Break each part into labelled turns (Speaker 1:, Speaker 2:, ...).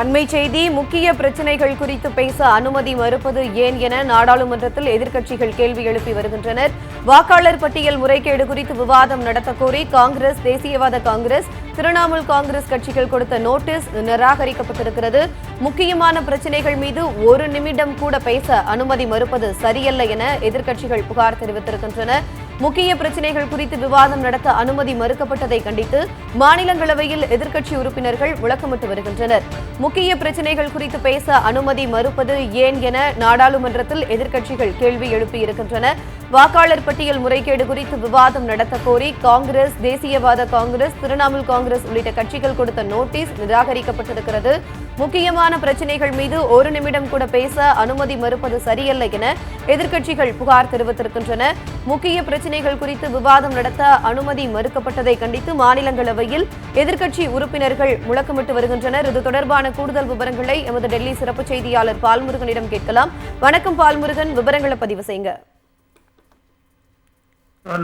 Speaker 1: அண்மை செய்தி முக்கிய பிரச்சனைகள் குறித்து பேச அனுமதி மறுப்பது ஏன் என நாடாளுமன்றத்தில் எதிர்க்கட்சிகள் கேள்வி எழுப்பி வருகின்றனர். வாக்காளர் பட்டியல் முறைகேடு குறித்து விவாதம் நடத்த கோரி காங்கிரஸ் தேசியவாத காங்கிரஸ் திரிணாமுல் காங்கிரஸ் கட்சிகள் கொடுத்த நோட்டீஸ் நிராகரிக்கப்பட்டிருக்கிறது. முக்கியமான பிரச்சனைகள் மீது ஒரு நிமிடம் கூட பேச அனுமதி மறுப்பது சரியல்ல என எதிர்க்கட்சிகள் புகார் தெரிவித்திருக்கின்றன. முக்கிய பிரச்சனைகள் குறித்து விவாதம் நடத்த அனுமதி மறுக்கப்பட்டதை கண்டித்து மாநிலங்களவையில் எதிர்க்கட்சி உறுப்பினர்கள் முழக்கமிட்டு வருகின்றனர். முக்கிய பிரச்சனைகள் குறித்து பேச அனுமதி மறுப்பது ஏன் என நாடாளுமன்றத்தில் எதிர்க்கட்சிகள் கேள்வி எழுப்பியிருக்கின்றன வாக்காளர் பட்டியல் முறைகேடு குறித்து விவாதம் நடத்த கோரி காங்கிரஸ் தேசியவாத காங்கிரஸ் திரிணாமுல் காங்கிரஸ் உள்ளிட்ட கட்சிகள் கொடுத்த நோட்டீஸ் நிராகரிக்கப்பட்டிருக்கிறது. முக்கியமான பிரச்சனைகள் மீது ஒரு நிமிடம் கூட பேச அனுமதி மறுப்பது சரியல்ல என எதிர்க்கட்சிகள் புகார் தெரிவித்திருக்கின்றன. முக்கிய பிரச்சனைகள் குறித்து விவாதம் நடத்த அனுமதி மறுக்கப்பட்டதை கண்டித்து மாநிலங்களவையில் எதிர்க்கட்சி உறுப்பினர்கள் முழக்கமிட்டு வருகின்றனர். இது தொடர்பான கூடுதல் விவரங்களை எமது டெல்லி சிறப்பு செய்தியாளர் பால்முருகனிடம் கேட்கலாம். வணக்கம் பால்முருகன் விவரங்களை பதிவு செய்யுங்க.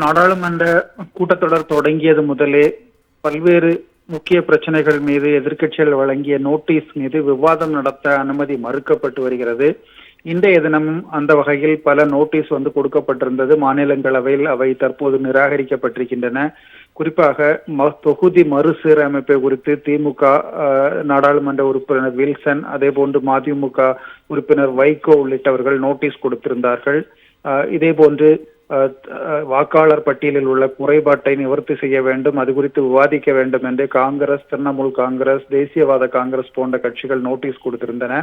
Speaker 2: நாடாளுமன்ற கூட்டத்தொடர் தொடங்கியது முதலே பல்வேறு முக்கிய பிரச்சனைகள் மீது எதிர்க்கட்சிகள் வழங்கிய நோட்டீஸ் மீது விவாதம் நடத்த அனுமதி மறுக்கப்பட்டு வருகிறது. இன்றைய தினமும் அந்த வகையில் பல நோட்டீஸ் வந்து கொடுக்கப்பட்டிருந்தது. மாநிலங்களவையில் அவை தற்போது நிராகரிக்கப்பட்டிருக்கின்றன. குறிப்பாக ம- தொகுதி மறுசீரமைப்பை குறித்து திமுக நாடாளுமன்ற உறுப்பினர் வில்சன் அதே போன்று மதிமுக உறுப்பினர் வைகோ உள்ளிட்டவர்கள் நோட்டீஸ் கொடுத்திருந்தார்கள். இதே போன்று வாக்காளர் பட்டியலில் உள்ள குறைபாட்டை நிவர்த்தி செய்ய வேண்டும் அது குறித்து விவாதிக்க வேண்டும் என்று காங்கிரஸ் திரிணாமுல் காங்கிரஸ் தேசியவாத காங்கிரஸ் போன்ற கட்சிகள் நோட்டீஸ் கொடுத்திருந்தன.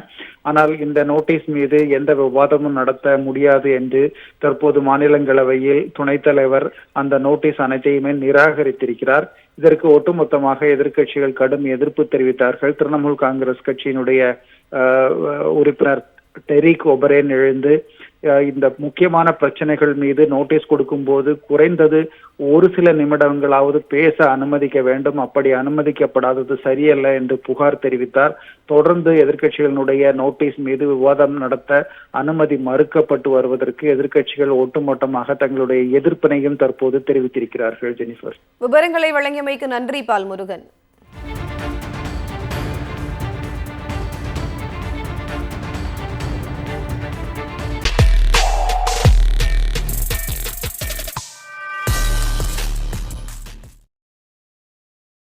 Speaker 2: ஆனால் இந்த நோட்டீஸ் மீது எந்த விவாதமும் நடத்த முடியாது என்று தற்போது மாநிலங்களவையில் துணைத் தலைவர் அந்த நோட்டீஸ் அனைத்தையுமே நிராகரித்திருக்கிறார். இதற்கு ஒட்டுமொத்தமாக எதிர்க்கட்சிகள் கடும் எதிர்ப்பு தெரிவித்தார்கள். திரிணாமுல் காங்கிரஸ் கட்சியினுடைய உறுப்பினர் டெரிக் ஒபரேன் எழுந்து இந்த முக்கியமான பிரச்சனைகள் மீது நோட்டீஸ் கொடுக்கும்போது குறைந்தது ஒரு சில நிமிடங்களாவது பேச அனுமதிக்க வேண்டும். அப்படி அனுமதிக்கப்படாதது சரியல்ல என்று புகார் தெரிவித்தார். தொடர்ந்து எதிர்க்கட்சிகளினுடைய நோட்டீஸ் மீது விவாதம் நடத்த அனுமதி மறுக்கப்பட்டு வருவதற்கு எதிர்க்கட்சிகள் ஒட்டுமொத்தமாக தங்களுடைய எதிர்ப்பினையும் தற்போது தெரிவித்திருக்கிறார்கள் ஜெனிஃபர்.
Speaker 1: விவரங்களை வழங்கியமைக்கு நன்றி பால்முருகன்.